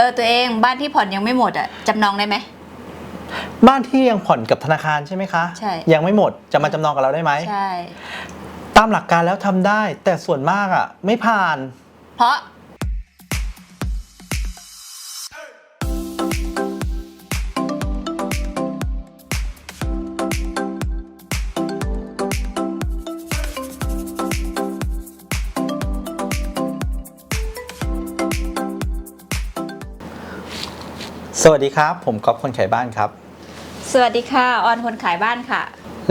เออตัวเองบ้านที่ผ่อนยังไม่หมดอะจำนองได้ไหม บ้านที่ยังผ่อนกับธนาคารใช่ไหมคะ ใช่ ยังไม่หมดจะมาจำนองกับเราได้ไหม ใช่ ตามหลักการแล้วทำได้ แต่ส่วนมากอะ ไม่ผ่าน เพราะ สวัสดีครับ ผมก๊อฟคนขายบ้านครับ สวัสดีค่ะ ออนคนขายบ้านค่ะ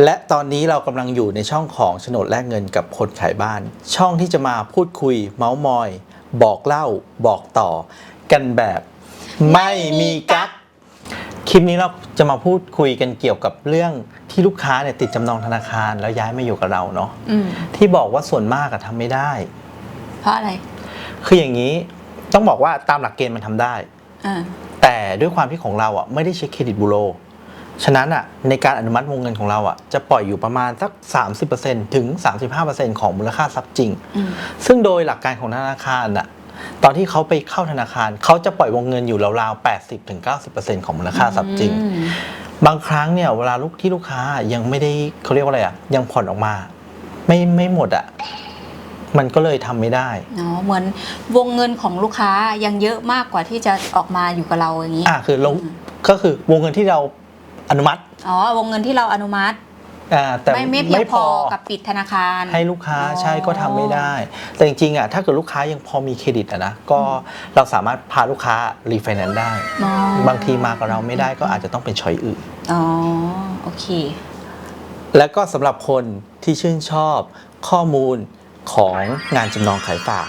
และตอนนี้เรากำลังอยู่ในช่องของโฉนดแลกเงินกับคนขายบ้าน ช่องที่จะมาพูดคุย เมาส์มอย บอกเล่า บอกต่อ กันแบบ ไม่มีกั๊กคลิปนี้เราจะมาพูดคุยกันเกี่ยวกับเรื่องที่ลูกค้าเนี่ยติดจำนองธนาคารแล้วย้ายมาอยู่กับเราเนาะอืมที่บอกว่าส่วนมากอะทำไม่ได้ เพราะอะไรคืออย่างนี้ต้องบอกว่าตามหลักเกณฑ์มันทำได้ อ่า แต่ด้วยความที่ของเราอะไม่ได้เช็คเครดิตบูโรฉะนั้นอะในการอนุมัติวงเงินของเราอะจะปล่อยอยู่ประมาณสัก 30%ถึง 35%ของมูลค่าทรัพย์จริงอืมซึ่งโดยหลักการของธนาคารอะตอนที่เขาไปเข้าธนาคารเขาจะปล่อยวงเงินอยู่ราวๆ 80ถึง90%ของมูลค่าทรัพย์จริงอืมบางครั้งเนี่ยเวลาลูกที่ลูกค้ายังไม่ได้เขาเรียกว่าอะไรอะยังผ่อนออกมา ไม่ไม่หมดอะ มันก็เลยทำไม่ได้อ๋อเหมือนวงเงินของลูกค้ายังเยอะมากกว่าที่จะออกมาอยู่กับเราอย่างนี้อะคือลงก็คือวงเงินที่เราอนุมัติอ๋อวงเงินที่เราอนุมัติอ่าแต่ไม่ไม่เพียงพอกับปิดธนาคาร ให้ลูกค้าอ๋อใช่ก็ทำไม่ได้ แต่จริงๆอะถ้าเกิดลูกค้ายังพอมีเครดิตอะนะก็เราสามารถพาลูกค้ารีไฟแนนซ์ได้อ๋อบางทีมากับเราไม่ได้ก็อาจจะต้องเป็นช้อยอื่นอ๋อโอเค และก็สำหรับคนที่ชื่นชอบข้อมูล ของงานจำนองขายฝาก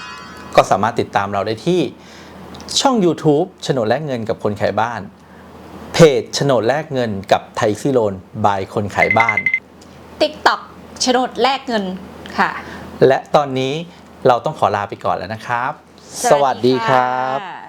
ก็สามารถติดตามเราได้ที่ช่อง YouTube โฉนดแลกเงินกับคนขายบ้าน เพจโฉนดแลกเงินกับไทยซิโลนบายคนขายบ้าน TikTok โฉนดแลกเงินค่ะ และตอนนี้เราต้องขอลาไปก่อนแล้วนะครับ สวัสดีครับะ